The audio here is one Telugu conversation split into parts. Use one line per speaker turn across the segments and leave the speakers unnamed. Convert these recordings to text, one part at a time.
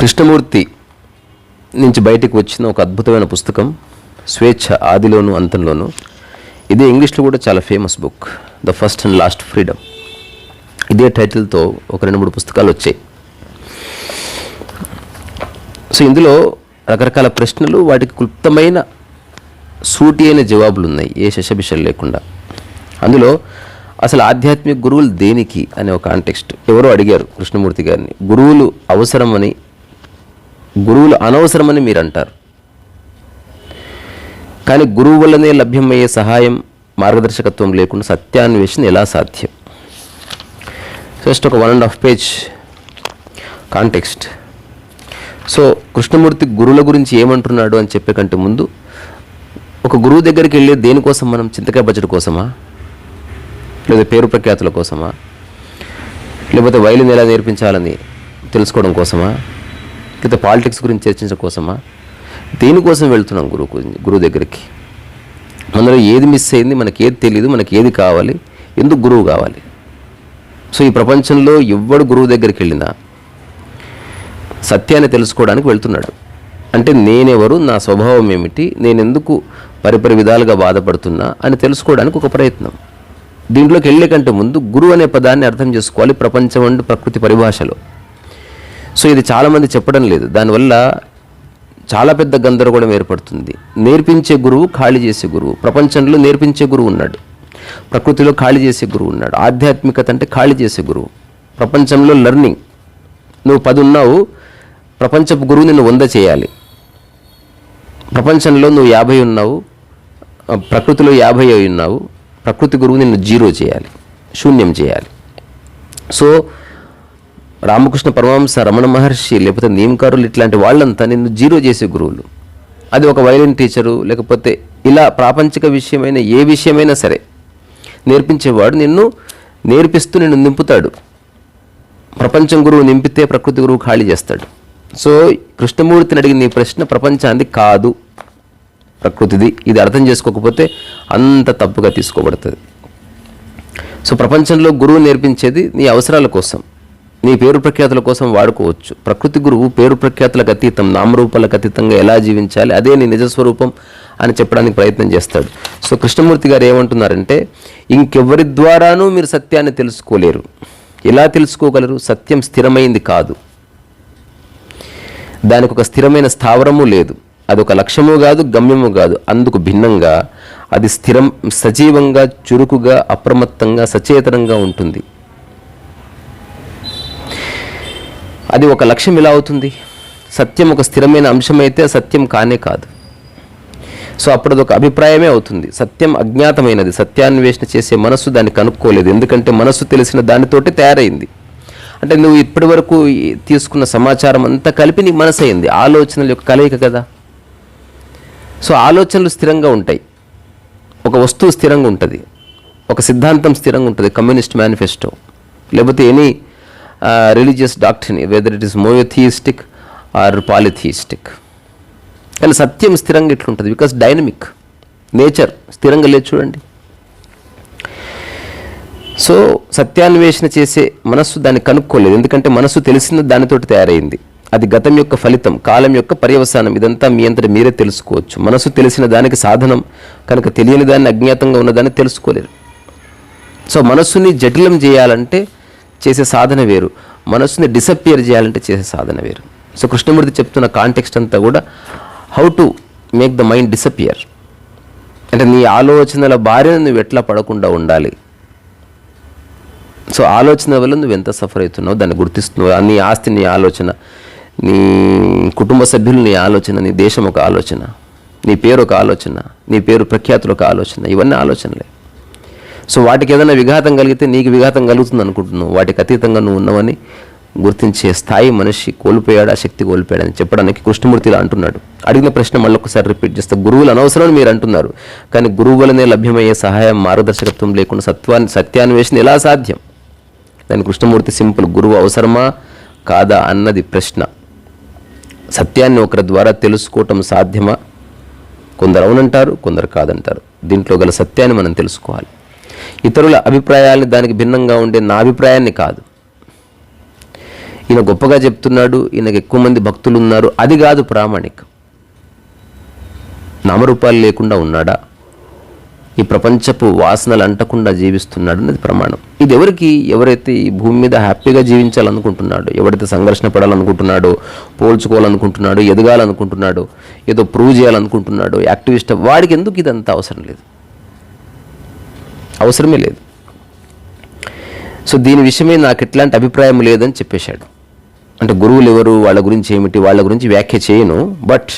కృష్ణమూర్తి నుంచి బయటికి వచ్చిన ఒక అద్భుతమైన పుస్తకం స్వేచ్ఛ ఆదిలోను అంతంలోను. ఇది ఇంగ్లీష్లో కూడా చాలా famous book the first and last freedom ఇదే టైటిల్తో ఒక రెండు మూడు పుస్తకాలు వచ్చాయి. సో ఇందులో రకరకాల ప్రశ్నలు వాటికి క్లుప్తమైన సూటి అయిన జవాబులు ఉన్నాయి ఏ శశభిషలు లేకుండా. అందులో అసలు ఆధ్యాత్మిక గురువులు దేనికి అనే ఒక కాంటెక్స్ట్ ఎవరో అడిగారు కృష్ణమూర్తి గారిని గురువులు అవసరమని గురువులు అనవసరమని మీరు అంటారు. కానీ గురువు వల్లనే లభ్యమయ్యే సహాయం మార్గదర్శకత్వం లేకుండా సత్యాన్వేషణ ఎలా సాధ్యం? జస్ట్ ఒక one and half page context so Krishnamurti గురువుల గురించి ఏమంటున్నాడు అని చెప్పే కంటే ముందు ఒక గురువు దగ్గరికి వెళ్ళే దేనికోసం మనం చింతకాయ బడ్జెట్ కోసమా? లేదా పేరు ప్రఖ్యాతుల కోసమా? లేకపోతే వైలిన్ ఎలా నేర్పించాలని తెలుసుకోవడం కోసమా? లేదా పాలిటిక్స్ గురించి చర్చించడం కోసమా? దేనికోసం వెళ్తున్నాం గురువు గురువు దగ్గరికి? మనలో ఏది మిస్ అయింది మనకి ఏది తెలియదు మనకి ఏది కావాలి ఎందుకు గురువు కావాలి? సో ఈ ప్రపంచంలో ఎవ్వడు గురువు దగ్గరికి వెళ్ళినా సత్యాన్ని తెలుసుకోవడానికి వెళ్తున్నాడు. అంటే నేనెవరు నా స్వభావం ఏమిటి నేను ఎందుకు పరిపరి విధాలుగా బాధపడుతున్నా అని తెలుసుకోవడానికి ఒక ప్రయత్నం. దీంట్లోకి వెళ్ళే కంటే ముందు గురువు అనే పదాన్ని అర్థం చేసుకోవాలి ప్రపంచం అండ్ ప్రకృతి పరిభాషలో. సో ఇది చాలామంది చెప్పడం లేదు. దానివల్ల చాలా పెద్ద గందరగోళం ఏర్పడుతుంది. నేర్పించే గురువు ఖాళీ చేసే గురువు. ప్రపంచంలో నేర్పించే గురువు ఉన్నాడు. ప్రకృతిలో ఖాళీ చేసే గురువు ఉన్నాడు. ఆధ్యాత్మికత అంటే ఖాళీ చేసే గురువు. ప్రపంచంలో లెర్నింగ్. నువ్వు పది ఉన్నావు. ప్రపంచపు గురువు నిన్ను వంద చేయాలి. ప్రపంచంలో నువ్వు యాభై ఉన్నావు. ప్రకృతిలో యాభై అయి ఉన్నావు. ప్రకృతి గురువు నిన్ను జీరో చేయాలి శూన్యం చేయాలి. సో రామకృష్ణ పరమహంస రమణ మహర్షి లేకపోతే నియమకారులు ఇట్లాంటి వాళ్ళంతా నిన్ను జీరో చేసే గురువులు. అది ఒక వైలిన్ టీచరు లేకపోతే ఇలా ప్రాపంచిక విషయమైన ఏ విషయమైనా సరే నేర్పించేవాడు నిన్ను నేర్పిస్తూ నిన్ను నింపుతాడు. ప్రపంచం గురువు నింపితే ప్రకృతి గురువు ఖాళీ చేస్తాడు. సో కృష్ణమూర్తిని అడిగిన ఈ ప్రశ్న ప్రపంచానికి కాదు. ప్రకృతిది. ఇది అర్థం చేసుకోకపోతే అంత తప్పుగా తీసుకోబడుతుంది. సో ప్రపంచంలో గురువు నేర్పించేది నీ అవసరాల కోసం. నీ పేరు ప్రఖ్యాతుల కోసం వాడుకోవచ్చు. ప్రకృతి గురువు పేరు ప్రఖ్యాతులకు అతీతం నామరూపాలకు అతీతంగా ఎలా జీవించాలి అదే నీ నిజస్వరూపం అని చెప్పడానికి ప్రయత్నం చేస్తాడు. సో కృష్ణమూర్తి గారు ఏమంటున్నారంటే ఇంకెవరి ద్వారానూ మీరు సత్యాన్ని తెలుసుకోలేరు. ఎలా తెలుసుకోగలరు? సత్యం స్థిరమైంది కాదు. దానికి ఒక స్థిరమైన స్థావరము లేదు. అది ఒక లక్ష్యము కాదు గమ్యము కాదు. అందుకు భిన్నంగా అది స్థిరం సజీవంగా చురుకుగా అప్రమత్తంగా సచేతనంగా ఉంటుంది. అది ఒక లక్ష్యం ఎలా అవుతుంది? సత్యం ఒక స్థిరమైన అంశమైతే సత్యం కానే కాదు. సో అప్పుడు అది ఒక అభిప్రాయమే అవుతుంది. సత్యం అజ్ఞాతమైనది. సత్యాన్వేషణ చేసే మనస్సు దాన్ని కనుక్కోలేదు. ఎందుకంటే మనస్సు తెలిసిన దానితోటి తయారైంది. అంటే నువ్వు ఇప్పటి వరకు తీసుకున్న సమాచారం అంతా కలిపి నీ మనసు అయింది ఆలోచనల యొక్క కలయిక కదా. సో ఆలోచనలు స్థిరంగా ఉంటాయి. ఒక వస్తువు స్థిరంగా ఉంటుంది. ఒక సిద్ధాంతం స్థిరంగా ఉంటుంది. Communist manifesto. లేకపోతే ఎనీ రిలీజియస్ డాక్టర్ని whether it is monotheistic or polytheistic కానీ సత్యం స్థిరంగా ఇట్లుంటుంది బికాస్ డైనమిక్ నేచర్ స్థిరంగా లేదు చూడండి. సో సత్యాన్వేషణ చేసే మనస్సు దాన్ని కనుక్కోలేదు. ఎందుకంటే మనస్సు తెలిసిన దానితోటి తయారైంది. అది గతం యొక్క ఫలితం కాలం యొక్క పర్యవసానం. ఇదంతా మీ అంతటి మీరే తెలుసుకోవచ్చు. మనసు తెలిసిన దానికి సాధనం కనుక తెలియని దాన్ని అజ్ఞాతంగా ఉన్నదాన్ని తెలుసుకోలేరు. సో మనస్సుని జటిలం చేయాలంటే చేసే సాధన వేరు. మనస్సుని డిసప్పియర్ చేయాలంటే చేసే సాధన వేరు. సో కృష్ణమూర్తి చెప్తున్న కాంటెక్స్ట్ అంతా కూడా how to make the mind disappear అంటే నీ ఆలోచనల బారిన నువ్వు ఎట్లా పడకుండా ఉండాలి? సో ఆలోచన వల్ల నువ్వు ఎంత సఫర్ అవుతున్నావు? దాన్ని గుర్తిస్తున్నావు. నీ ఆస్తి నీ ఆలోచన. నీ కుటుంబ సభ్యులు నీ ఆలోచన నీ దేశం ఒక ఆలోచన నీ పేరు ఒక ఆలోచన నీ పేరు ప్రఖ్యాతులు ఒక ఆలోచన ఇవన్నీ ఆలోచనలే. సో వాటికి ఏదైనా విఘాతం కలిగితే నీకు విఘాతం కలుగుతుంది అనుకుంటున్నావు. వాటికి అతీతంగా నువ్వు ఉన్నవని గుర్తించే స్థాయి మనిషి కోల్పోయాడా శక్తి కోల్పోయాడని చెప్పడానికి కృష్ణమూర్తిలా అంటున్నాడు. అడిగిన ప్రశ్న మళ్ళీ ఒకసారి రిపీట్ చేస్తే. గురువులు అనవసరం మీరు అంటున్నారు. కానీ గురువు వలనే లభ్యమయ్యే సహాయం మార్గదర్శకత్వం లేకుండా సత్వాన్ని సత్యాన్వేషణ ఎలా సాధ్యం? దాని కృష్ణమూర్తి సింపుల్. గురువు అవసరమా? కాదా? అన్నది ప్రశ్న. సత్యాన్ని ఒకరి ద్వారా తెలుసుకోవటం సాధ్యమా? కొందరు అవునంటారు కొందరు కాదంటారు. దీంట్లో గల సత్యాన్ని మనం తెలుసుకోవాలి. ఇతరుల అభిప్రాయాల్ని దానికి భిన్నంగా ఉండే నా అభిప్రాయాన్ని కాదు. ఈయన గొప్పగా చెప్తున్నాడు ఈయనకు ఎక్కువ మంది భక్తులు ఉన్నారు అది కాదు ప్రామాణికం. నామరూపాలు లేకుండా ఉన్నాడా? ఈ ప్రపంచపు వాసనలు అంటకుండా జీవిస్తున్నాడు అనేది ప్రమాణం. ఇది ఎవరికి ఎవరైతే ఈ భూమి మీద హ్యాపీగా జీవించాలనుకుంటున్నాడో ఎవరైతే సంఘర్షణ పడాలనుకుంటున్నాడో పోల్చుకోవాలనుకుంటున్నాడో ఎదగాలనుకుంటున్నాడో ఏదో ప్రూవ్ చేయాలనుకుంటున్నాడో యాక్టివిస్ట్ వాడికి ఎందుకు ఇదంతా అవసరం లేదు? అవసరమే లేదు. సో దీని విషయమే నాకు ఎట్లాంటి అభిప్రాయం లేదని చెప్పేశాడు. అంటే గురువులు ఎవరు వాళ్ళ గురించి ఏమిటి వాళ్ళ గురించి వ్యాఖ్య చేయను బట్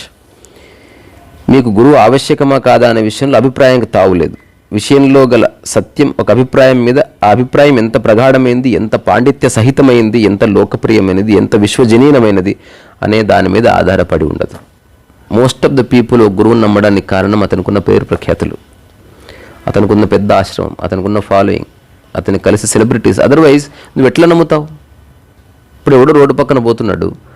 మీకు గురువు ఆవశ్యకమా కాదా అనే విషయంలో అభిప్రాయానికి తావులేదు విషయంలో గల సత్యం ఒక అభిప్రాయం మీద ఆ అభిప్రాయం ఎంత ప్రగాఢమైంది ఎంత పాండిత్య సహితమైంది ఎంత లోకప్రియమైనది ఎంత విశ్వజనీయమైనది అనే దాని మీద ఆధారపడి ఉండదు. మోస్ట్ ఆఫ్ ద పీపుల్ గురువుని నమ్మడానికి కారణం అతనుకున్న పేరు ప్రఖ్యాతులు. అతనుకున్న పెద్ద ఆశ్రమం అతనుకున్న ఫాలోయింగ్ అతని కలిసి సెలబ్రిటీస్ అదర్వైజ్ నువ్వు ఎట్లా నమ్ముతావు? ఇప్పుడు ఎవడో రోడ్డు పక్కన పోతున్నాడు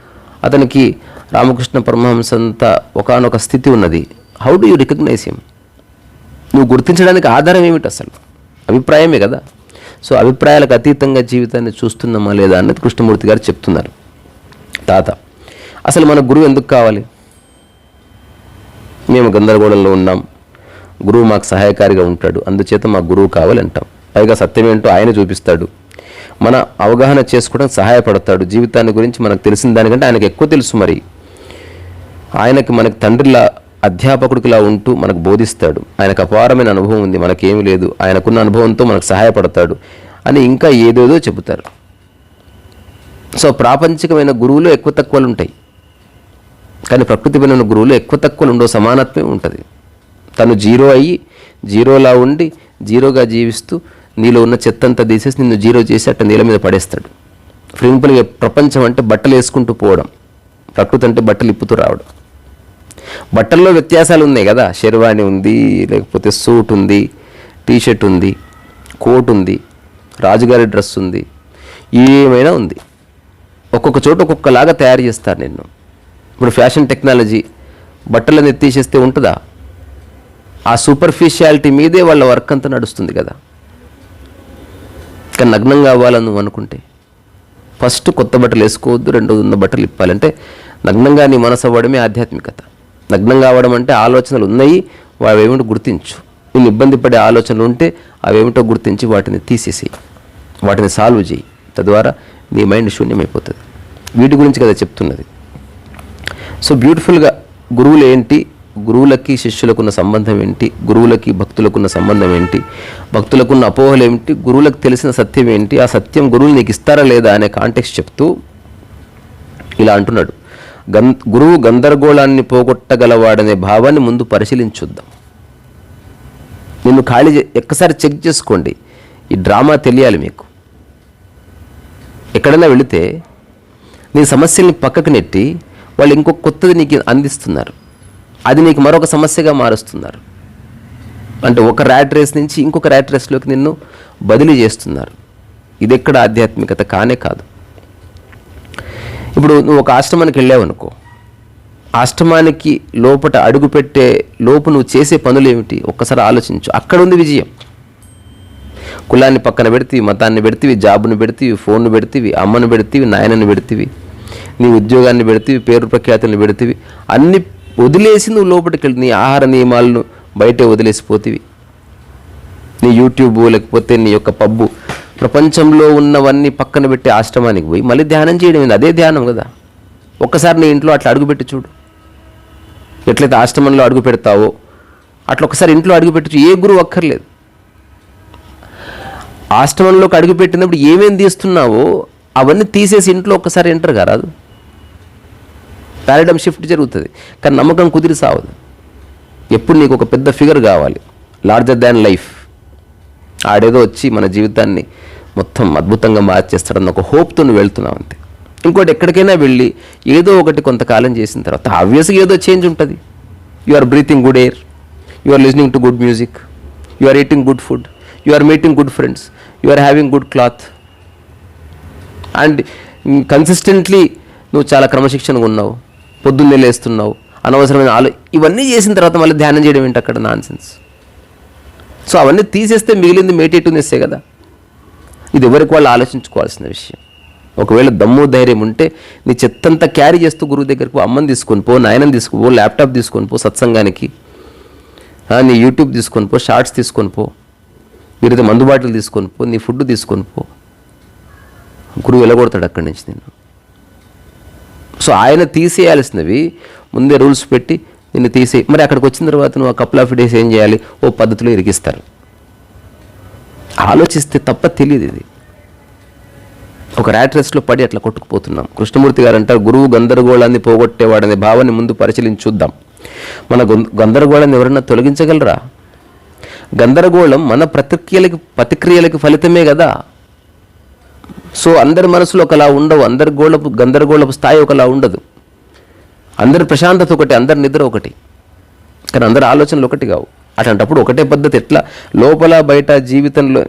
అతనికి రామకృష్ణ పరమహంస అంత ఒకనొక స్థితి ఉన్నది. How do you recognise him నువ్వు గుర్తించడానికి ఆధారం ఏమిటి అసలు? అభిప్రాయమే కదా. సో అభిప్రాయాలకు అతీతంగా జీవితాన్ని చూస్తున్నామా లేదా అన్నది కృష్ణమూర్తి గారు చెప్తున్నారు. తాత అసలు మన గురువు ఎందుకు కావాలి? మేము గందరగోళంలో ఉన్నాం. గురువు మాకు సహాయకారిగా ఉంటాడు. అందుచేత మా గురువు కావాలి అంటాం పైగా సత్యమేంటో ఆయన చూపిస్తాడు. మన అవగాహన చేసుకోవడం సహాయపడతాడు. జీవితాన్ని గురించి మనకు తెలిసిన దానికంటే ఆయనకు ఎక్కువ తెలుసు మరి. ఆయనకి మనకు తండ్రిలా అధ్యాపకుడికిలా ఉంటూ మనకు బోధిస్తాడు. ఆయనకు అపారమైన అనుభవం ఉంది మనకేమీ లేదు. ఆయనకున్న అనుభవంతో మనకు సహాయపడతాడు అని ఇంకా ఏదేదో చెబుతారు. సో ప్రాపంచికమైన గురువులు ఎక్కువ తక్కువలు ఉంటాయి. కానీ ప్రకృతిపైన గురువులు ఎక్కువ తక్కువలు ఉండవు సమానత్వమే ఉంటుంది. తను జీరో అయ్యి జీరోలా ఉండి జీరోగా జీవిస్తూ నీలో ఉన్న చెత్త అంతా తీసేసి నిన్ను జీరో చేసి అట్ట నీళ్ళ మీద పడేస్తాడు. సింపుల్గా ప్రపంచం అంటే బట్టలు వేసుకుంటూ పోవడం ప్రకృతి అంటే బట్టలు ఇప్పుతూ రావడం. బట్టల్లో వ్యత్యాసాలు ఉన్నాయి కదా షెర్వాణి ఉంది లేకపోతే సూట్ ఉంది టీషర్ట్ ఉంది కోట్ ఉంది రాజుగారి డ్రెస్ ఉంది ఏమైనా ఉంది. ఒక్కొక్క చోట ఒక్కొక్కలాగా తయారు చేస్తారు నిన్ను. ఇప్పుడు ఫ్యాషన్ టెక్నాలజీ బట్టలను ఎత్తేసేస్తే ఉంటుందా? ఆ సూపర్ఫిషియాలిటీ మీదే వాళ్ళ వర్క్ అంతా నడుస్తుంది కదా. కానీ నగ్నం కావాలని నువ్వు అనుకుంటే. ఫస్ట్ కొత్త బట్టలు వేసుకోవద్దు రెండోది ఉన్న బట్టలు ఇప్పాలంటే నగ్నంగా నీ మనసు అవ్వడమే ఆధ్యాత్మికత. నగ్నం కావడం అంటే ఆలోచనలు ఉన్నాయి అవేమిటో గుర్తించు. నేను ఇబ్బంది పడే ఆలోచనలు ఉంటే అవేమిటో గుర్తించి వాటిని తీసేసి వాటిని సాల్వ్ చేయి. తద్వారా నీ మైండ్ శూన్యమైపోతుంది. వీటి గురించి కదా చెప్తున్నది. సో బ్యూటిఫుల్గా గురువులు ఏంటి? గురువులకి శిష్యులకున్న సంబంధం ఏంటి? గురువులకి భక్తులకున్న సంబంధం ఏంటి? భక్తులకున్న అపోహలు ఏమిటి? గురువులకు తెలిసిన సత్యం ఏంటి? ఆ సత్యం గురువులు నీకు ఇస్తారా లేదా అనే కాంటెక్స్ చెప్తూ ఇలా అంటున్నాడు. గం గురువు గందరగోళాన్ని పోగొట్టగలవాడనే భావాన్ని ముందు పరిశీలించుద్దాం. నిన్ను ఖాళీ చే- ఒక్కసారి చెక్ చేసుకోండి. ఈ డ్రామా తెలియాలి మీకు. ఎక్కడైనా వెళితే నీ సమస్యల్ని పక్కకు నెట్టి వాళ్ళు ఇంకొక కొత్తది నీకు అందిస్తున్నారు. అది నీకు మరొక సమస్యగా మారుస్తున్నారు. అంటే ఒక ర్యాట్ రేస్ నుంచి ఇంకొక ర్యాట్ రేస్లోకి నిన్ను బదిలీ చేస్తున్నారు. ఇది ఎక్కడ ఆధ్యాత్మికత కానే కాదు. ఇప్పుడు నువ్వు ఒక ఆశ్రమానికి వెళ్ళావనుకో ఆశ్రమానికి లోపట అడుగుపెట్టే లోపు నువ్వు చేసే పనులు ఏమిటి? ఒక్కసారి ఆలోచించు. అక్కడ ఉంది విజయం. కులాన్ని పక్కన పెడితే మతాన్ని పెడితే జాబును పెడితే ఫోన్ను పెడితే అమ్మను పెడితే నాయనని పెడితే నీ ఉద్యోగాన్ని పెడితే పేరు ప్రఖ్యాతులను పెడితే అన్ని వదిలేసి నువ్వు లోపలికి వెళ్ళి నీ ఆహార నియమాలను బయటే వదిలేసిపోతివి. నీ యూట్యూబ్ లేకపోతే నీ యొక్క పబ్బు ప్రపంచంలో ఉన్నవన్నీ పక్కన పెట్టి ఆశ్రమానికి పోయి మళ్ళీ ధ్యానం చేయడం అదే ధ్యానం కదా. ఒక్కసారి నీ ఇంట్లో అట్లా అడుగుపెట్టి చూడు. ఎట్లయితే ఆశ్రమంలో అడుగు పెడతావో అట్లా ఒకసారి ఇంట్లో అడుగు ఏ గురువు అక్కర్లేదు. ఆశ్రమంలోకి అడుగుపెట్టినప్పుడు ఏమేమి తీస్తున్నావో అవన్నీ తీసేసి ఇంట్లో ఒక్కసారి ఎంటర్ కారాదు. పారాడమ్ షిఫ్ట్ జరుగుతుంది. కానీ నమ్మకం కుదిరి సావదు. ఎప్పుడు నీకు ఒక పెద్ద ఫిగర్ కావాలి. లార్జర్ దాన్ లైఫ్ ఆడేదో వచ్చి మన జీవితాన్ని మొత్తం అద్భుతంగా మార్చేస్తాడన్న ఒక హోప్తో నువ్వు వెళ్తున్నావు అంతే. ఇంకోటి ఎక్కడికైనా వెళ్ళి ఏదో ఒకటి కొంతకాలం చేసిన తర్వాత ఆబ్వియస్గా ఏదో చేంజ్ ఉంటుంది. You are breathing good air you are listening to good music you are eating good food you are meeting good friends you are having good cloth and consistently నువ్వు చాలా క్రమశిక్షణగా ఉన్నావు. పొద్దున్నే లేస్తున్నావు అనవసరమైన ఆలో ఇవన్నీ చేసిన తర్వాత మళ్ళీ ధ్యానం చేయడం ఏంటి అక్కడ నాన్ సెన్స్ సో అవన్నీ తీసేస్తే మిగిలింది మేటేటివ్నెస్సే కదా. ఇది ఎవరికి వాళ్ళు ఆలోచించుకోవాల్సిన విషయం. ఒకవేళ దమ్ము ధైర్యం ఉంటే నీ చెత్తంతా క్యారీ చేస్తూ గురువు దగ్గరకు అమ్మని తీసుకొని పో నాయనని తీసుకుని పో ల్యాప్టాప్ తీసుకొని పో సత్సంగానికి. నీ యూట్యూబ్ తీసుకొని పో షార్ట్స్ తీసుకొని పో వీరితో మందు బాటిల్ తీసుకొని పో నీ ఫుడ్ తీసుకొని పో. గురువు వెళ్ళగొడతాడు అక్కడి నుంచి నేను సో ఆయన తీసేయాల్సినవి ముందే రూల్స్ పెట్టి నిన్ను తీసే మరి అక్కడికి వచ్చిన తర్వాత నువ్వు ఆ కపుల్ ఆఫ్ డేస్ ఏం చేయాలి? ఓ పద్ధతిలో ఇరికిస్తారు. ఆలోచిస్తే తప్ప తెలియదు ఇది. ఒక ర్యాట్ రేస్లో పడి అట్లా కొట్టుకుపోతున్నాం. కృష్ణమూర్తి గారు అంటారు గురువు గందరగోళాన్ని పోగొట్టేవాడనే భావాన్ని ముందు పరిశీలించి చూద్దాం. మన గందరగోళాన్ని ఎవరన్నా తొలగించగలరా? గందరగోళం మన ప్రతిక్రియలకి ప్రతిక్రియలకి ఫలితమే కదా. సో అందరి మనసులో ఒకలా ఉండవు అందరి గోళపు గందరగోళపు స్థాయి ఒకలా ఉండదు. అందరి ప్రశాంతత ఒకటి అందరి నిద్ర ఒకటి. కానీ అందరి ఆలోచనలు ఒకటి కావు. అట్లాంటప్పుడు ఒకటే పద్ధతి ఎట్లా? లోపల బయట జీవితంలో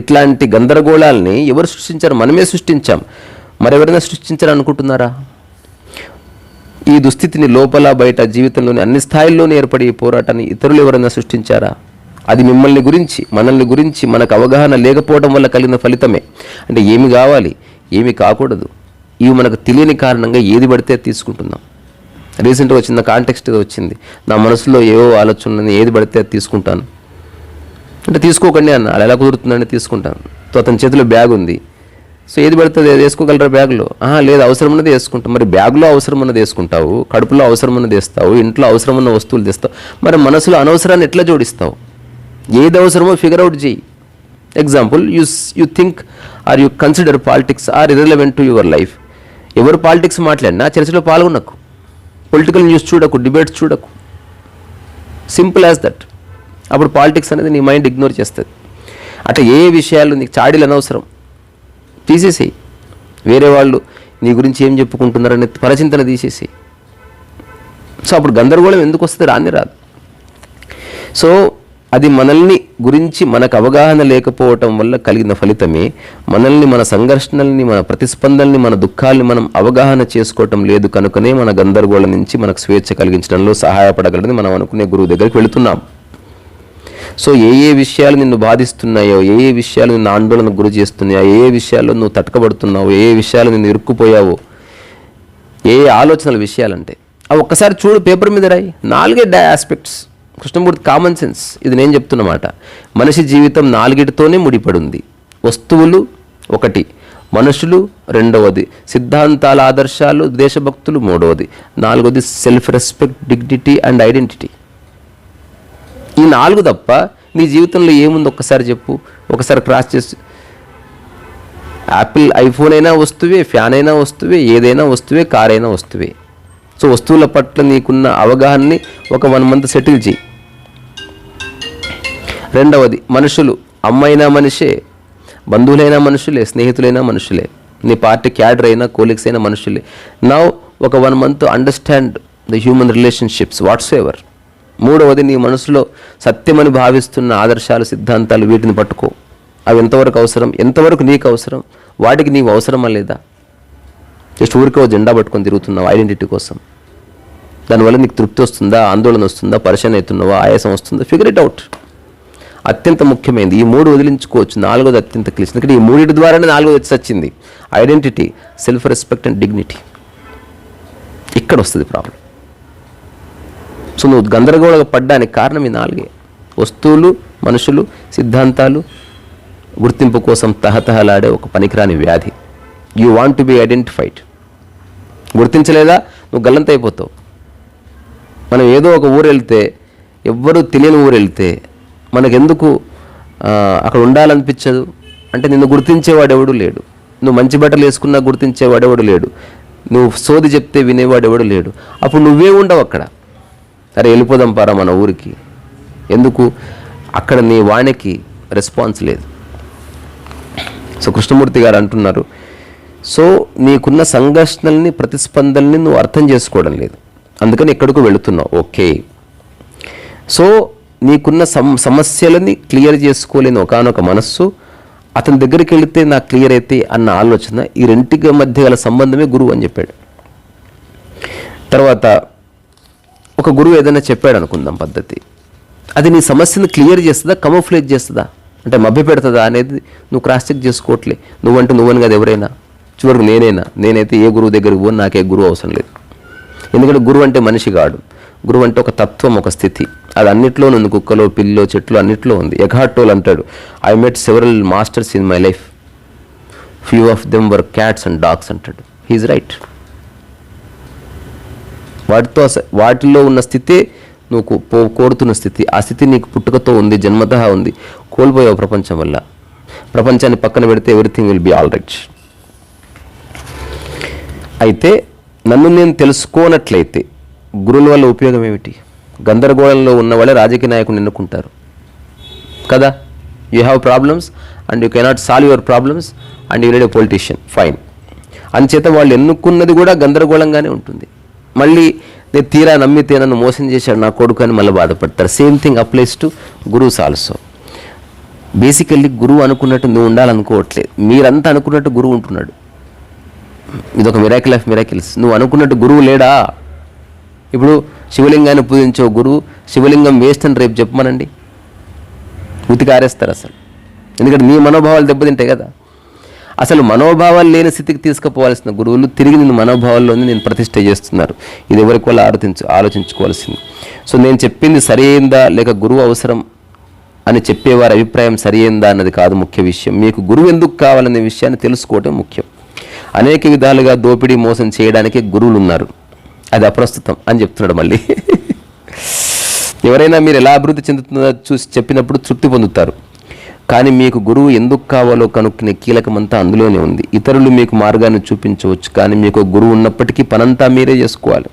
ఇట్లాంటి గందరగోళాలని ఎవరు సృష్టించారు? మనమే సృష్టించాం. మరెవరైనా సృష్టించారు అనుకుంటున్నారా ఈ దుస్థితిని లోపల బయట జీవితంలోని అన్ని స్థాయిల్లోనే ఏర్పడే పోరాటాన్ని ఇతరులు ఎవరైనా సృష్టించారా? అది మిమ్మల్ని గురించి మనల్ని గురించి మనకు అవగాహన లేకపోవడం వల్ల కలిగిన ఫలితమే. అంటే ఏమి కావాలి ఏమి కాకూడదు ఇవి మనకు తెలియని కారణంగా ఏది పడితే అది తీసుకుంటున్నాం. రీసెంట్గా వచ్చిన కాంటెక్స్ట్ వచ్చింది. నా మనసులో ఏవో ఆలోచనలు ఏది పడితే అది తీసుకుంటాను. అంటే తీసుకోకండి అన్న అలా ఎలా కుదురుతుందండి తీసుకుంటాను. సో అతని చేతిలో బ్యాగ్ ఉంది. సో ఏది పడుతుంది అది వేసుకోగలరా బ్యాగ్లో? లేదు అవసరం ఉన్నది వేసుకుంటాం. మరి బ్యాగ్లో అవసరం ఉన్నది వేసుకుంటావు? కడుపులో అవసరం ఉన్నది వేస్తావు? ఇంట్లో అవసరం ఉన్న వస్తువులు తెస్తావు? మరి మనసులో అనవసరాన్ని ఎట్లా జోడిస్తావు? ఏది అవసరమో ఫిగర్ అవుట్ చేయి example you you think are you consider politics are irrelevant to your life ఎవరు పాలిటిక్స్ మాట్లాడినా చర్చలో పాల్గొనకు. పొలిటికల్ న్యూస్ చూడకు డిబేట్స్ చూడకు. సింపుల్ యాజ్ దట్ అప్పుడు పాలిటిక్స్ అనేది నీ మైండ్ ఇగ్నోర్ చేస్తుంది. అట్లా ఏ విషయాలు నీకు చాడీలు అనవసరం. తీసేసేయి. వేరే వాళ్ళు నీ గురించి ఏం చెప్పుకుంటున్నారనే పరచింతన తీసేసి సో అప్పుడు గందరగోళం ఎందుకు వస్తుంది? రాని రాదు. సో అది మనల్ని గురించి మనకు అవగాహన లేకపోవటం వల్ల కలిగిన ఫలితమే. మనల్ని మన సంఘర్షణల్ని మన ప్రతిస్పందనల్ని మన దుఃఖాల్ని మనం అవగాహన చేసుకోవటం లేదు కనుకనే మన గందరగోళం నుంచి మనకు స్వేచ్ఛ కలిగించడంలో సహాయపడగలని మనం అనుకునే గురువు దగ్గరికి వెళుతున్నాం. సో ఏ ఏ విషయాలు నిన్ను బాధిస్తున్నాయో ఏ ఏ విషయాలు నిన్ను ఆందోళనకు గురి చేస్తున్నాయో ఏ ఏ విషయాల్లో నువ్వు తట్టకబడుతున్నావో ఏ ఏ విషయాలు నిన్ను ఇరుక్కుపోయావో ఏ ఏ ఆలోచనల విషయాలంటే అవి ఒక్కసారి చూడు పేపర్ మీద రాయి. నాలుగే డా ఆస్పెక్ట్స్ కృష్ణమూర్తి కామన్ సెన్స్ ఇది నేను చెప్తున్నమాట మనిషి జీవితం నాలుగిటితోనే ముడిపడి ఉంది వస్తువులు ఒకటి మనుషులు రెండవది సిద్ధాంతాల ఆదర్శాలు దేశభక్తులు మూడవది నాలుగవది self respect dignity and identity ఈ నాలుగు తప్ప నీ జీవితంలో ఏముంది ఒక్కసారి చెప్పు. ఒకసారి క్రాస్ చేసి. యాపిల్ ఐఫోన్ అయినా వస్తువే ఫ్యాన్ అయినా వస్తువే ఏదైనా వస్తువే కార్ అయినా వస్తువే. సో వస్తువుల పట్ల నీకున్న అవగాహనని ఒక వన్ మంత్ సెటిల్ చేయి. రెండవది మనుషులు అమ్మైనా మనిషే బంధువులైనా మనుషులే స్నేహితులైనా మనుషులే నీ పార్టీ క్యాడర్ అయినా కోలీగ్స్ అయినా మనుషులే. నవ్ ఒక one month understand the human relationships what's ever మూడవది నీ మనసులో సత్యమని భావిస్తున్న ఆదర్శాలు సిద్ధాంతాలు వీటిని పట్టుకో. అవి ఎంతవరకు అవసరం? ఎంతవరకు నీకు అవసరం? వాటికి నీవు అవసరమా లేదా? జస్ట్ ఊరికే ఓ జెండా పట్టుకొని తిరుగుతున్నావు ఐడెంటిటీ కోసం. దానివల్ల నీకు తృప్తి వస్తుందా ఆందోళన వస్తుందా పరిశీలన అవుతున్నావా ఆయాసం వస్తుందా? ఫిగర్ ఇట్ అవుట్ అత్యంత ముఖ్యమైనది. ఈ మూడు వదిలించుకోవచ్చు. నాలుగోది అత్యంత క్లిష్టం. ఎందుకంటే ఈ మూడింటి ద్వారానే నాలుగోది వచ్చి వచ్చింది. Identity self respect and dignity ఇక్కడ వస్తుంది ప్రాబ్లం సో నువ్వు గందరగోళ పడ్డానికి కారణం ఈ నాలుగే. వస్తువులు మనుషులు సిద్ధాంతాలు గుర్తింపు కోసం తహతహలాడే ఒక పనికిరాని వ్యాధి. You want to be identified గుర్తించలేదా? నువ్వు గల్లంతైపోతావు. మనం ఏదో ఒక ఊరు వెళ్తే ఎవ్వరూ తెలియని ఊరు వెళ్తే మనకెందుకు అక్కడ ఉండాలనిపించదు? అంటే నిన్ను గుర్తించేవాడు ఎవడు లేడు. నువ్వు మంచి బట్టలు వేసుకున్నా గుర్తించేవాడు ఎవడు లేడు. నువ్వు సోది చెప్తే వినేవాడు ఎవడు లేడు. అప్పుడు నువ్వే ఉండవు అక్కడ. అరే వెళ్ళిపోదాం పారా మన ఊరికి. ఎందుకు? అక్కడ నీ వాణికి రెస్పాన్స్ లేదు. సో కృష్ణమూర్తి గారు అంటున్నారు సో నీకున్న సంఘర్షణల్ని ప్రతిస్పందనల్ని నువ్వు అర్థం చేసుకోవడం లేదు. అందుకని ఎక్కడికి వెళుతున్నావు. ఓకే. సో నీకున్న సమ సమస్యలని క్లియర్ చేసుకోలేని ఒకనొక మనస్సు అతని దగ్గరికి వెళితే నాకు క్లియర్ అయితే అన్న ఆలోచన ఈ రెంటికి మధ్య గల సంబంధమే గురువు అని చెప్పాడు. తర్వాత ఒక గురువు ఏదైనా చెప్పాడు అనుకుందాం పద్ధతి. అది నీ సమస్యను క్లియర్ చేస్తుందా కమోఫ్లేజ్ చేస్తుందా? అంటే మభ్య పెడుతుందా అనేది నువ్వు క్రాస్ చెక్ చేసుకోవట్లే. నువ్వంటే నువ్వని కదా ఎవరైనా. చివరికి నేనైనా? నేనైతే ఏ గురువు దగ్గరికి పోను నాకే గురువు అవసరం లేదు. ఎందుకంటే గురువు అంటే మనిషి కాడు గురువు అంటే ఒక తత్వం ఒక స్థితి. అది అన్నిట్లో ఉంది. కుక్కలో పిల్లో చెట్లు అన్నిట్లో ఉంది. ఎఘాటోల్ అంటాడు. I met several masters in my life few of them were cats and dogs అంటాడు. హీఈ్ రైట్ వాటితో వాటిలో ఉన్న స్థితే నువ్వు పో కోరుతున్న స్థితి. ఆ స్థితి నీకు పుట్టుకతో ఉంది జన్మత ఉంది. కోల్పోయావు ప్రపంచం వల్ల. ప్రపంచాన్ని పక్కన పెడితే everything will be all right అయితే నన్ను నేను తెలుసుకోనట్లయితే గురువుల వల్ల ఉపయోగం ఏమిటి? గందరగోళంలో ఉన్న వాళ్ళే రాజకీయ నాయకుని ఎన్నుకుంటారు. కదా? You have problems and you cannot solve your problems and you need a politician fine అంచేత వాళ్ళు ఎన్నుకున్నది కూడా గందరగోళంగానే ఉంటుంది. మళ్ళీ నేను తీరా నమ్మితే నన్ను మోసం చేశాడు నా కొడుకు అని మళ్ళీ బాధపడతారు. Same thing applies to gurus also basically గురువు అనుకున్నట్టు నువ్వు ఉండాలనుకోవట్లేదు. మీరంతా అనుకున్నట్టు గురువు ఉంటున్నాడు. ఇదొక మిరాకిల్ ఆఫ్ మిరాకిల్స్ నువ్వు అనుకున్నట్టు గురువు లేడా? ఇప్పుడు శివలింగాన్ని పూజించే గురువు శివలింగం వేస్ట్ అని రేపు చెప్పమనండి. ఉతికి ఆరేస్తారు అసలు. ఎందుకంటే నీ మనోభావాలు దెబ్బతింటాయి కదా. అసలు మనోభావాలు లేని స్థితికి తీసుకుపోవాల్సిన గురువులు తిరిగి నేను మనోభావాల్లోనే నేను ప్రతిష్ట చేస్తున్నారు. ఇది ఎవరికి వాళ్ళు ఆలోచించు ఆలోచించుకోవాల్సింది. సో నేను చెప్పింది సరైందా లేక గురువు అవసరం అని చెప్పేవారి అభిప్రాయం సరైందా అన్నది కాదు ముఖ్య విషయం. మీకు గురువు ఎందుకు కావాలనే విషయాన్ని తెలుసుకోవటం ముఖ్యం. అనేక విధాలుగా దోపిడీ మోసం చేయడానికి గురువులు ఉన్నారు అది అప్రస్తుతం అని చెప్తున్నాడు మళ్ళీ. ఎవరైనా మీరు ఎలా అభివృద్ధి చెందుతుందో చూసి చెప్పినప్పుడు తృప్తి పొందుతారు. కానీ మీకు గురువు ఎందుకు కావాలో కనుక్కునే కీలకమంతా అందులోనే ఉంది. ఇతరులు మీకు మార్గాన్ని చూపించవచ్చు కానీ మీకు గురువు ఉన్నప్పటికీ పనంతా మీరే చేసుకోవాలి.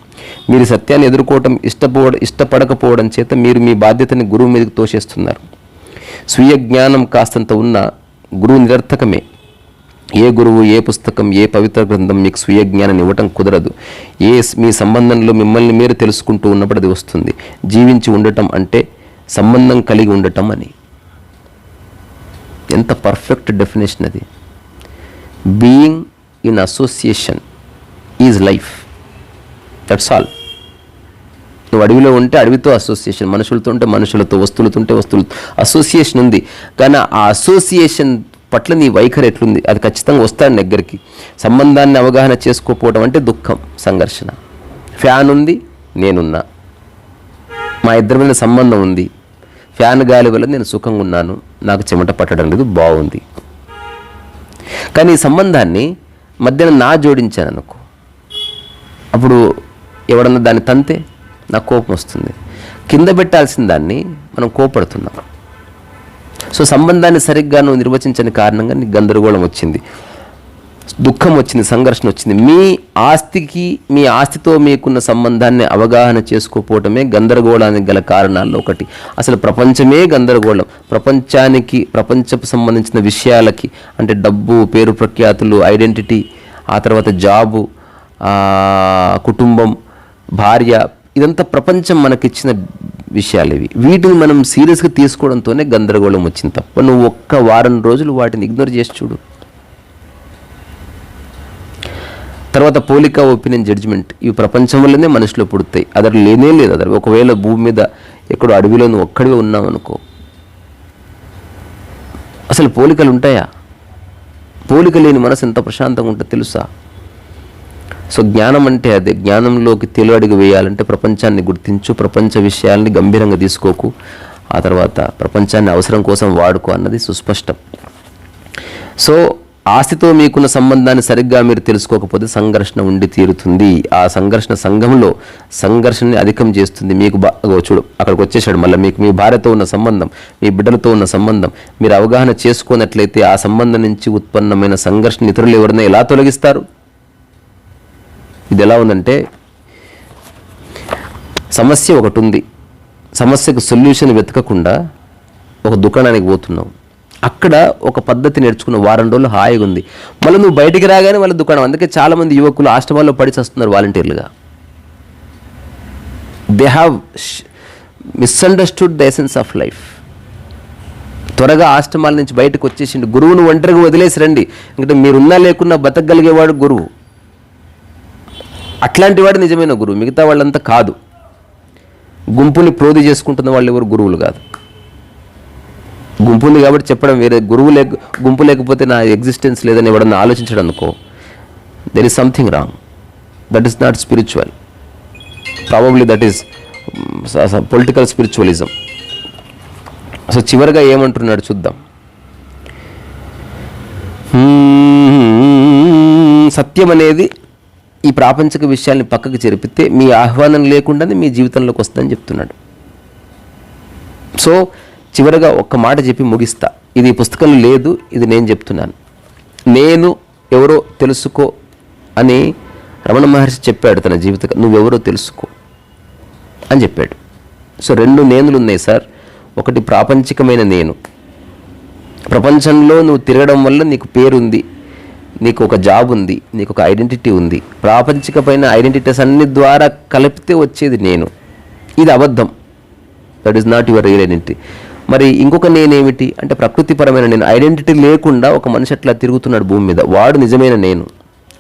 మీరు సత్యాన్ని ఎదుర్కోవటం ఇష్టపోవడం ఇష్టపడకపోవడం చేత మీరు మీ బాధ్యతని గురువు మీదకి తోసేస్తున్నారు. స్వీయ జ్ఞానం కాస్తంత ఉన్న గురువు నిరర్థకమే. ఏ గురువు ఏ పుస్తకం ఏ పవిత్ర గ్రంథం మీకు స్వీయ జ్ఞానాన్ని ఇవ్వటం కుదరదు. ఏ మీ సంబంధంలో మిమ్మల్ని మీరు తెలుసుకుంటూ ఉన్నప్పుడు అది వస్తుంది. జీవించి ఉండటం అంటే సంబంధం కలిగి ఉండటం అని. ఎంత పర్ఫెక్ట్ డెఫినేషన్ అది. Being in association is life that's all నువ్వు అడవిలో ఉంటే అడవితో అసోసియేషన్ మనుషులతో ఉంటే మనుషులతో వస్తువులతో ఉంటే వస్తువులతో. అసోసియేషన్ ఉంది. కానీ ఆ అసోసియేషన్ పట్ల నీ వైఖరి ఎట్లుంది? అది ఖచ్చితంగా వస్తాను దగ్గరికి. సంబంధాన్ని అవగాహన చేసుకోకపోవడం అంటే దుఃఖం సంఘర్షణ. ఫ్యాన్ ఉంది నేనున్నా. మా ఇద్దరి మీద సంబంధం ఉంది. ఫ్యాన్ గాలి వల్ల నేను సుఖంగా ఉన్నాను. నాకు చెమట పట్టడం లేదు బాగుంది. కానీ ఈ సంబంధాన్ని మధ్యన నా జోడించాను అనుకో. అప్పుడు ఎవడన్నా దాన్ని తంతే నాకు కోపం వస్తుంది. కింద పెట్టాల్సిన దాన్ని మనం కోపడుతున్నాం. సో సంబంధాన్ని సరిగ్గా నువ్వు నిర్వచించని కారణంగా నీకు గందరగోళం వచ్చింది. దుఃఖం వచ్చింది సంఘర్షణ వచ్చింది. మీ ఆస్తికి మీ ఆస్తితో మీకున్న సంబంధాన్ని అవగాహన చేసుకోపోవటమే గందరగోళానికి గల కారణాల్లో ఒకటి. అసలు ప్రపంచమే గందరగోళం. ప్రపంచానికి ప్రపంచపు సంబంధించిన విషయాలకి అంటే డబ్బు పేరు ప్రఖ్యాతులు ఐడెంటిటీ ఆ తర్వాత జాబు కుటుంబం భార్య ఇదంతా ప్రపంచం మనకిచ్చిన విషయాలు ఇవి వీటిని మనం సీరియస్గా తీసుకోవడంతోనే గందరగోళం వచ్చింది తప్ప నువ్వు ఒక్క వారం రోజులు వాటిని ఇగ్నోర్ చేసి చూడు. తర్వాత పోలిక ఒపీనియన్ జడ్జిమెంట్ ఇవి ప్రపంచం వల్లనే మనుషులు పుడతాయి. అదర్ లేనే లేదు అదర్. ఒకవేళ భూమి మీద ఎక్కడో అడవిలో నువ్వు ఒక్కడివే ఉన్నావు అనుకో అసలు పోలికలు ఉంటాయా? పోలిక లేని మనసు ఎంత ప్రశాంతంగా ఉంటుందో తెలుసా? సో జ్ఞానం అంటే అదే. జ్ఞానంలోకి తెలివడిగి వేయాలంటే ప్రపంచాన్ని గుర్తించు ప్రపంచ విషయాల్ని గంభీరంగా తీసుకోకు. ఆ తర్వాత ప్రపంచాన్ని అవసరం కోసం వాడుకో అన్నది సుస్పష్టం. సో ఆస్తితో మీకున్న సంబంధాన్ని సరిగ్గా మీరు తెలుసుకోకపోతే సంఘర్షణ ఉండి తీరుతుంది. ఆ సంఘర్షణ సంఘంలో సంఘర్షణని అధికం చేస్తుంది. మీకు బాగా చూడు అక్కడికి వచ్చేసాడు మళ్ళీ. మీకు మీ భార్యతో ఉన్న సంబంధం మీ బిడ్డలతో ఉన్న సంబంధం మీరు అవగాహన చేసుకున్నట్లయితే ఆ సంబంధం నుంచి ఉత్పన్నమైన సంఘర్షణ ఇతరులు ఎవరైనా ఎలా తొలగిస్తారు? ఇది ఎలా ఉందంటే సమస్య ఒకటి ఉంది సమస్యకు సొల్యూషన్ వెతకకుండా ఒక దుకాణానికి పోతున్నావు అక్కడ ఒక పద్ధతి నేర్చుకున్న వారం రోజులు హాయిగా ఉంది. మళ్ళీ నువ్వు బయటికి రాగానే వాళ్ళ దుకాణం. అందుకే చాలామంది యువకులు ఆశ్రమాల్లో పడిచేస్తున్నారు వాలంటీర్లుగా. They have misunderstood the essence of life త్వరగా ఆశ్రమాల నుంచి బయటకు వచ్చేసిండు. గురువును ఒంటరిగా వదిలేసి రండి. ఎందుకంటే మీరున్నా లేకున్నా బతకగలిగేవాడు గురువు. అట్లాంటి వాడు నిజమైన గురువు మిగతా వాళ్ళంతా కాదు. గుంపుని ప్రోధి చేసుకుంటున్న వాళ్ళు ఎవరు? గురువులు కాదు. గుంపు ఉంది కాబట్టి చెప్పడం వేరే గురువు లేక గుంపు లేకపోతే నా ఎగ్జిస్టెన్స్ లేదని ఎవడన్నా ఆలోచించడం అనుకో there is something wrong that is not spiritual probably that is political spiritualism so చివరిగా ఏమంటున్నాడు చూద్దాం. సత్యం అనేది ఈ ప్రాపంచిక విషయాల్ని పక్కకు జరిపితే మీ ఆహ్వానం లేకుండానే మీ జీవితంలోకి వస్తుందని చెప్తున్నాడు. సో చివరగా ఒక్క మాట చెప్పి ముగిస్తా. ఇది పుస్తకంలో లేదు ఇది నేను చెప్తున్నాను. నేను ఎవరో తెలుసుకో అని రమణ మహర్షి చెప్పాడు తన జీవిత నువ్వెవరో తెలుసుకో అని చెప్పాడు. సో రెండు నేనులు ఉన్నాయి సార్. ఒకటి ప్రాపంచికమైన నేను. ప్రపంచంలో నువ్వు తిరగడం వల్ల నీకు పేరుంది. నీకు ఒక జాబ్ ఉంది నీకు ఒక ఐడెంటిటీ ఉంది. ప్రాపంచికమైన ఐడెంటిటీస్ అన్ని ద్వారా కలిపితే వచ్చేది నేను. ఇది అబద్ధం. That is not your real identity మరి ఇంకొక నేనేమిటి అంటే ప్రకృతిపరమైన నేను. ఐడెంటిటీ లేకుండా ఒక మనిషి అట్లా తిరుగుతున్నాడు భూమి మీద. వాడు నిజమైన నేను.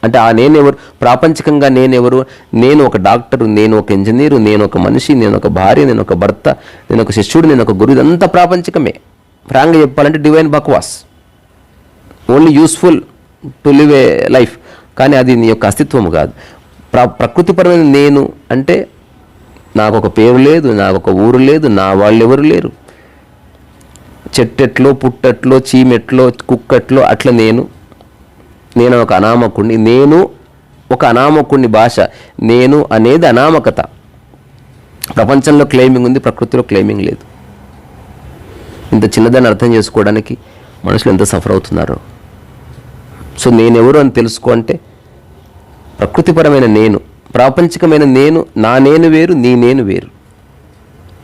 అంటే ఆ నేనెవరు ప్రాపంచికంగా నేనెవరు నేను ఒక డాక్టరు నేను ఒక ఇంజనీరు నేను ఒక మనిషి నేను ఒక భార్య నేను ఒక భర్త నేను ఒక శిష్యుడు నేను ఒక గురువు. ఇదంతా ప్రాపంచికమే. ఫ్రాంక్గా చెప్పాలంటే divine బక్వాస్. Only useful to live a life కానీ అది నీ యొక్క అస్తిత్వం కాదు. ప్ర ప్రకృతిపరమైన నేను అంటే నాకు ఒక పేరు లేదు నాకు ఒక ఊరు లేదు నా వాళ్ళు ఎవరు లేరు. చెట్టెట్లో పుట్టట్లో చీమెట్లో కుక్కట్లో అట్లా నేను నేను ఒక అనామకుణ్ణి నేను ఒక అనామకుణ్ణి భాష నేను అనేది అనామకత. ప్రపంచంలో క్లెయిమింగ్ ఉంది ప్రకృతిలో క్లెయిమింగ్ లేదు. ఇంత చిన్నదాన్ని అర్థం చేసుకోవడానికి మనుషులు ఎంత సఫర్ అవుతున్నారో. సో నేనెవరు అని తెలుసుకో అంటే ప్రకృతిపరమైన నేను ప్రాపంచికమైన నేను నా నేను వేరు నీ నేను వేరు.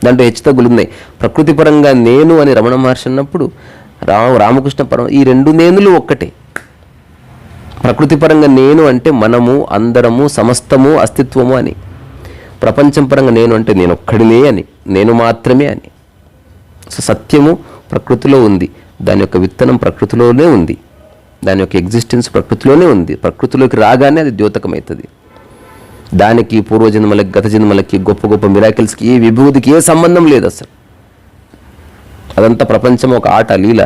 దాంట్లో హెచ్చుతగ్గులు ఉన్నాయి. ప్రకృతిపరంగా నేను అని రమణ మహర్షి అన్నప్పుడు రా రామకృష్ణ పరం ఈ రెండు నేనులు ఒక్కటే. ప్రకృతిపరంగా నేను అంటే మనము అందరము సమస్తము అస్తిత్వము అని. ప్రపంచం పరంగా నేను అంటే నేను ఒక్కడినే అని నేను మాత్రమే అని. సో సత్యము ప్రకృతిలో ఉంది. దాని యొక్క విత్తనం ప్రకృతిలోనే ఉంది. దాని యొక్క ఎగ్జిస్టెన్స్ ప్రకృతిలోనే ఉంది. ప్రకృతిలోకి రాగానే అది ద్యోతకమవుతుంది. దానికి పూర్వజన్మలకి గత జన్మలకి గొప్ప గొప్ప మిరాకిల్స్కి ఏ విభూతికి ఏ సంబంధం లేదు అసలు. అదంతా ప్రపంచం ఒక ఆట లీల.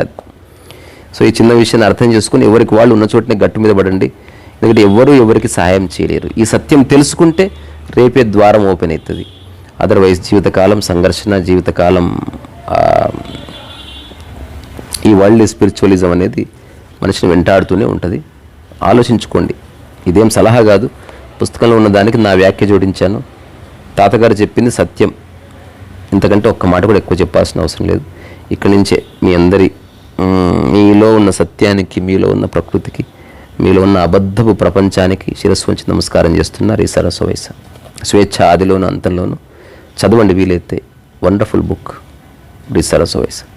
సో ఈ చిన్న విషయాన్ని అర్థం చేసుకుని ఎవరికి వాళ్ళు ఉన్న చోటనే గట్టు మీద పడండి. ఎందుకంటే ఎవరు ఎవరికి సహాయం చేయలేరు. ఈ సత్యం తెలుసుకుంటే రేపే ద్వారం ఓపెన్ అవుతుంది. అదర్వైజ్ జీవితకాలం సంఘర్షణ జీవితకాలం ఈ వరల్డ్ స్పిరిచువలిజం అనేది మనిషిని వెంటాడుతూనే ఉంటుంది. ఆలోచించుకోండి. ఇదేం సలహా కాదు. పుస్తకంలో ఉన్న దానికి నా వ్యాఖ్య జోడించాను. తాతగారు చెప్పింది సత్యం. ఇంతకంటే ఒక్క మాట కూడా ఎక్కువ చెప్పాల్సిన అవసరం లేదు. ఇక్కడి నుంచే మీ అందరి మీలో ఉన్న సత్యానికి మీలో ఉన్న ప్రకృతికి మీలో ఉన్న అబద్ధపు ప్రపంచానికి శిరస్సు వంచి నమస్కారం చేస్తున్నారు ఈ సరస్సు వయసు. స్వేచ్ఛ ఆదిలోను అంతంలోను చదవండి వీలైతే. Wonderful book. డి సరస్సు వయసు.